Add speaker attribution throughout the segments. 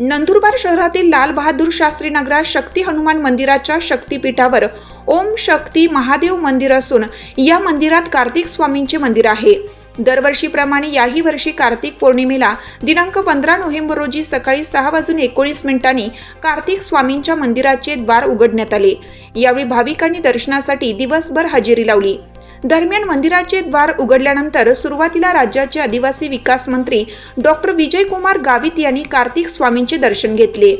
Speaker 1: नंदुरबार शहरातील लाल बहादूर शास्त्री नगरात शक्ती हनुमान मंदिराच्या शक्तीपीठावर ओम शक्ती महादेव मंदिर असून या मंदिरात कार्तिक स्वामींचे मंदिर आहे. दरवर्षीप्रमाणे याही वर्षी कार्तिक पौर्णिमेला दिनांक पंधरा नोव्हेंबर रोजी सकाळी सहा वाजून एकोणीस मिनिटांनी कार्तिक स्वामींच्या मंदिराचे द्वार उघडण्यात आले. यावेळी भाविकांनी दर्शनासाठी दिवसभर हजेरी लावली. दरम्यान मंदिराचे द्वार उघडल्यानंतर सुरुवातीला राज्याचे आदिवासी विकास मंत्री डॉक्टर विजयकुमार गावित यांनी कार्तिक स्वामींचे दर्शन घेतले.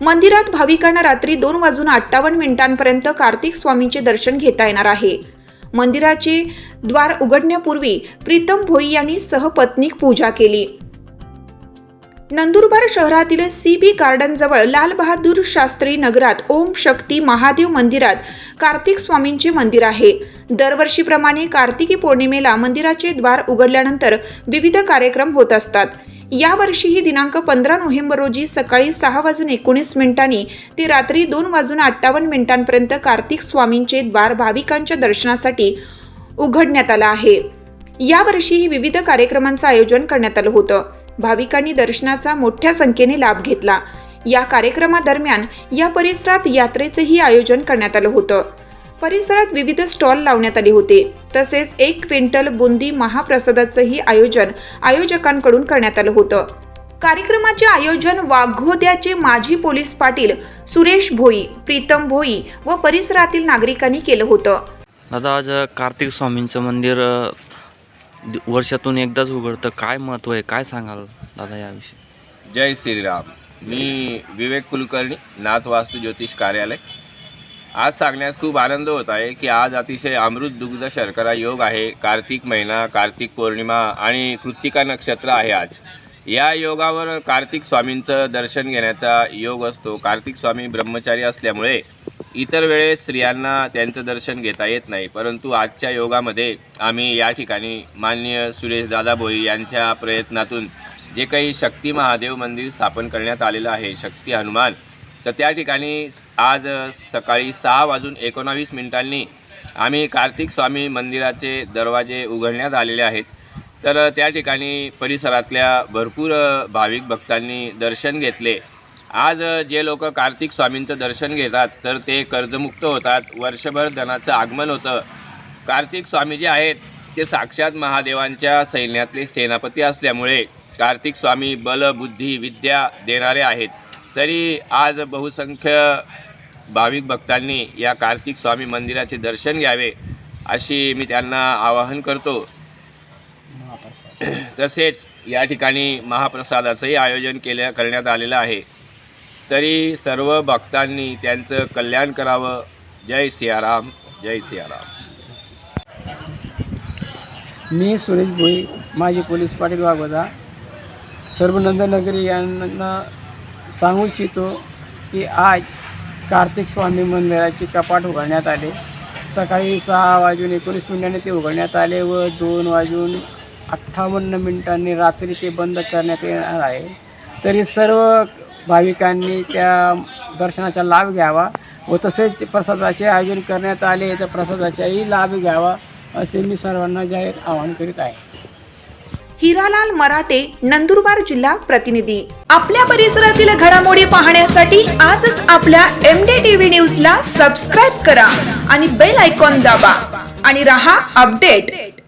Speaker 1: मंदिरात भाविकांना रात्री दोन वाजून अठ्ठावन्न मिनिटांपर्यंत कार्तिक स्वामींचे दर्शन घेता येणार आहे. मंदिराचे द्वार उघडण्यापूर्वी प्रीतम भोई यांनी सहपत्नीक पूजा केली. नंदुरबार शहरातील सी बी गार्डनजवळ लालबहादूर शास्त्री नगरात ओम शक्ती महादेव मंदिरात कार्तिक स्वामींचे मंदिर आहे. दरवर्षीप्रमाणे कार्तिकी पौर्णिमेला मंदिराचे द्वार उघडल्यानंतर विविध कार्यक्रम होत असतात. यावर्षीही दिनांक पंधरा नोव्हेंबर रोजी सकाळी सहा वाजून एकोणीस मिनिटांनी ते रात्री दोन वाजून अठ्ठावन्न मिनिटांपर्यंत कार्तिक स्वामींचे द्वार भाविकांच्या दर्शनासाठी उघडण्यात आलं आहे. यावर्षीही विविध कार्यक्रमांचं आयोजन करण्यात आलं होतं. भाविकांनी दर्शनाचा मोठ्या संख्येने लाभ घेतला. या कार्यक्रमादरम्यान या परिसरात यात्रेचेही आयोजन करण्यात आलं होतं. परिसरात विविध स्टॉल लावण्यात आले होते. तसेच एक क्विंटल बुंदी महाप्रसादाचंही आयोजन आयोजकांकडून करण्यात आलं होतं. कार्यक्रमाचे आयोजन वाघोद्याचे माजी पोलीस पाटील सुरेश भोई प्रीतम भोई व परिसरातील नागरिकांनी केलं होतं.
Speaker 2: दादा आज कार्तिक स्वामींचं मंदिर वर्षातून एकदाच उघडतं. काय महत्त्व आहे? काय सांगाल दादा याविषयी?
Speaker 3: जय श्रीराम. मी विवेक कुलकर्णी नाथ वास्तू ज्योतिष कार्यालय. आज सांगण्यास खूप आनंद होत आहे की आज अतिशय अमृत दुग्ध शर्करा योग आहे. कार्तिक महिना कार्तिक पौर्णिमा आणि कृत्तिका नक्षत्र आहे आज. या योगावर कार्तिक स्वामींचं दर्शन घेण्याचा योग असतो. कार्तिक स्वामी ब्रह्मचारी असल्यामुळे इतर वेळेस स्त्रियांना त्यांचं दर्शन घेता येत नाही. परंतु आजच्या योगामध्ये आम्ही या ठिकाणी माननीय सुरेश दादा भोई यांच्या प्रयत्नातून जे काही शक्ती महादेव मंदिर स्थापन करण्यात आलेलं आहे शक्ती हनुमान तर त्या ठिकाणी आज सकाळी सहा वाजून एकोणावीस मिनिटांनी आम्ही कार्तिक स्वामी मंदिराचे दरवाजे उघडण्यात आलेले आहेत. तर त्या ठिकाणी परिसरातल्या भरपूर भाविक भक्तांनी दर्शन घेतले. आज जे लोक कार्तिक स्वामींचं दर्शन घेतात तर ते कर्जमुक्त होतात. वर्षभर धनाचं आगमन होतं. कार्तिक स्वामी जे आहेत ते साक्षात महादेवांच्या सैन्यातले सेनापती असल्यामुळे कार्तिक स्वामी बल बुद्धी विद्या देणारे आहेत. तरी आज बहुसंख्य भाविक भक्तांनी या कार्तिक स्वामी मंदिराचे दर्शन घ्यावे अशी मी त्यांना आवाहन करतो. तसेच या ठिकाणी महाप्रसादाचंही आयोजन केल्या करण्यात आलेलं आहे. तरी सर्व भक्तांनी त्यांचं कल्याण करावं. जय सियाराम जय सियाराम.
Speaker 4: मी सुरेश भोई माजी पोलीस पाटील वाघोदा. सर्व नंदनगरी यांना सांगू इच्छितो की आज कार्तिक स्वामी मंदिराचे कपाट उघडण्यात आले. सकाळी सहा वाजून एकोणीस मिनिटांनी ते उघडण्यात आले व दोन वाजून अठ्ठावन्न मिनिटांनी रात्री ते बंद करण्यात येणार आहे. तरी सर्व भाविकांनी त्या दर्शनाचा लाभ घ्यावा व तसेच प्रसादाचे आयोजन करण्यात आले तर प्रसादाचाही लाभ घ्यावा असे मी सर्वांना जाहीर आवाहन करीत आहे.
Speaker 1: हिरालाल मराठे नंदुरबार जिल्हा प्रतिनिधी. आपल्या परिसरातील घडामोडी पाहण्यासाठी आजच आपल्या एम डी टीव्ही न्यूजला सबस्क्राईब करा आणि बेल आयकॉन दाबा आणि रहा अपडेट